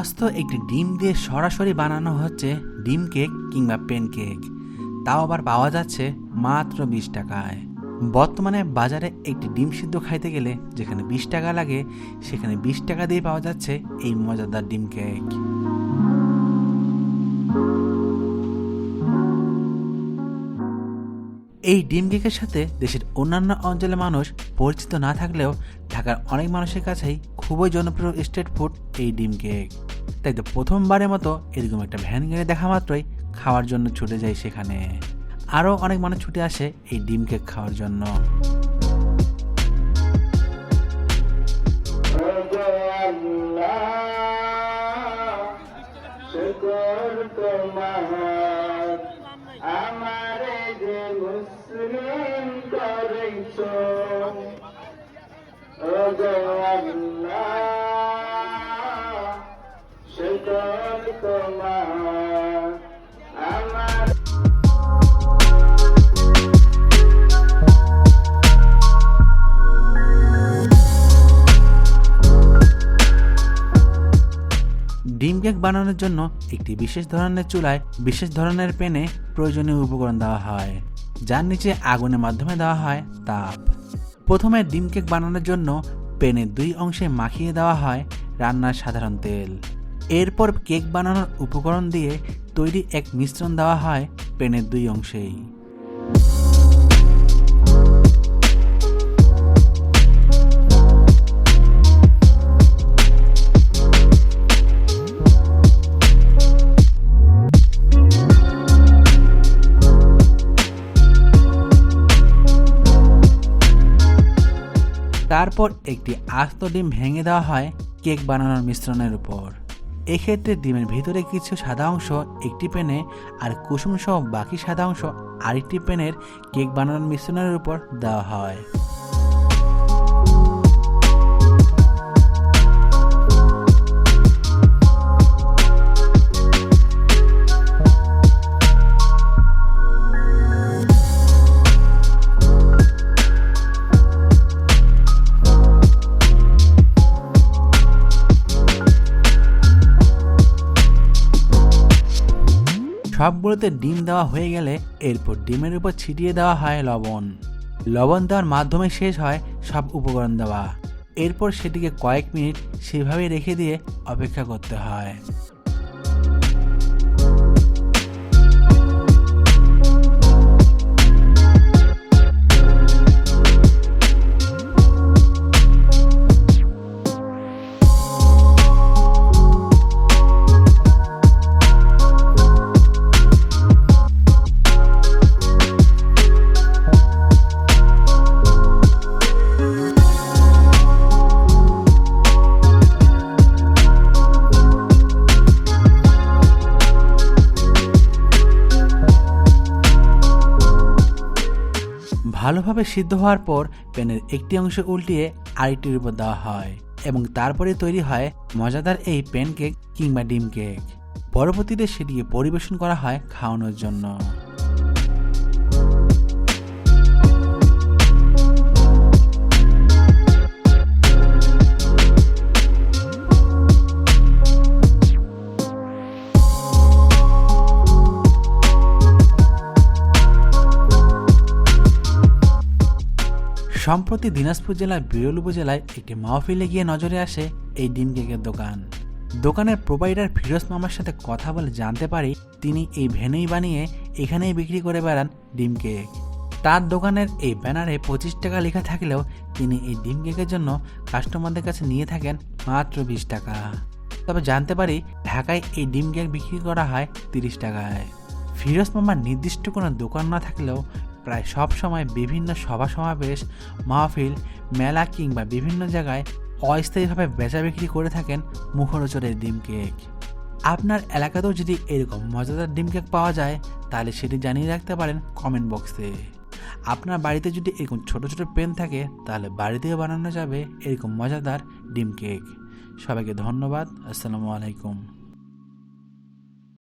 আস্ত একটি ডিম দিয়ে সরাসরি বানানো হচ্ছে ডিম কেক কিংবা পেন কেক তাও আবার পাওয়া যাচ্ছে মাত্র বিশ টাকায়। বর্তমানে বাজারে একটি ডিম সিদ্ধ খাইতে গেলে যেখানে বিশ টাকা লাগে, সেখানে বিশ টাকা দিয়ে পাওয়া যাচ্ছে এই মজাদার ডিম কেক। এই ডিম কেকের সাথে দেশের অন্যান্য অঞ্চলের মানুষ পরিচিত না থাকলেও ঢাকার অনেক মানুষের কাছেই খুবই জনপ্রিয় স্ট্রিট ফুড এই ডিম কেক। তাই তো প্রথমবারের মতো এরকম একটা ভ্যান গাড়ি দেখা মাত্রই খাওয়ার জন্য ছুটে যায় সেখানে। আরও অনেক মানুষ ছুটে আসে এই ডিম কেক খাওয়ার জন্য। আমারে যে মুসলিম করেছ ডিম কেক বানানোর জন্য একটি বিশেষ ধরনের চুলায় বিশেষ ধরনের পেনে প্রয়োজনীয় উপকরণ দেওয়া হয়, যার নিচে আগুনের মাধ্যমে দেওয়া হয় তাপ। প্রথমে ডিম কেক বানানোর জন্য পেনের দুই অংশে মাখিয়ে দেওয়া হয় রান্নার সাধারণ তেল। এরপর কেক বানানোর উপকরণ দিয়ে তৈরি এক মিশ্রণ দেওয়া হয় পেনের দুই অংশেই। তারপর একটি আস্ত ডিম ভেঙে দেওয়া হয় কেক বানানোর মিশ্রণের উপর। এক্ষেত্রে ডিমের ভিতরে কিছু সাদা অংশ, একটি পেনে আর কুসুম সহ বাকি সাদা অংশ আরেকটি পেনের কেক বানানোর মিশ্রণের উপর দেওয়া হয়। সবগুলোতে ডিম দেওয়া হয়ে গেলে এরপর ডিমের উপর ছিটিয়ে দেওয়া হয় লবণ। লবণ দেওয়ার মাধ্যমে শেষ হয় সব উপকরণ দেওয়া। এরপর সেটিকে কয়েক মিনিট সেভাবে রেখে দিয়ে অপেক্ষা করতে হয়। ভালোভাবে সিদ্ধ হওয়ার পর প্যানের একটি অংশ উল্টিয়ে আরেকটির উপর দেওয়া হয় এবং তারপরে তৈরি হয় মজাদার এই প্যানকেক কিংবা ডিম কেক পরবর্তীতে সেটিকে পরিবেশন করা হয় খাওয়ানোর জন্য। সম্প্রতি দিনাজপুর জেলার বিরল উপজেলায় একটি মাহফিলে গিয়ে নজরে আসে এই ডিম কেকের দোকান। দোকানের প্রোভাইডার ফিরোজ মামার সাথে কথা বলে জানতে পারি তিনি এই ভেনেই বানিয়ে এখানেই বিক্রি করে বেড়ান ডিম কেক। তার দোকানের এই ব্যানারে পঁচিশ টাকা লেখা থাকলেও তিনি এই ডিম কেকের জন্য কাস্টমারদের কাছে নিয়ে থাকেন মাত্র বিশ টাকা। তবে জানতে পারি ঢাকায় এই ডিম কেক বিক্রি করা হয় তিরিশ টাকায়। ফিরোজ মামার নির্দিষ্ট কোনো দোকান না থাকলেও প্রায় সব সময় বিভিন্ন সভা সমাবেশ, মাহফিল, মেলা কিংবা বিভিন্ন জায়গায় অস্থায়ীভাবে বেচা বিক্রি করে থাকেন মুখরোচরের ডিম কেক। আপনার এলাকাতেও যদি এরকম মজাদার ডিম কেক পাওয়া যায়, তাহলে সেটি জানিয়ে রাখতে পারেন কমেন্ট বক্সে। আপনার বাড়িতে যদি এরকম ছোট ছোট পেন থাকে, তাহলে বাড়িতেও বানানো যাবে এরকম মজাদার ডিম কেক। সবাইকে ধন্যবাদ। আসসালামু আলাইকুম।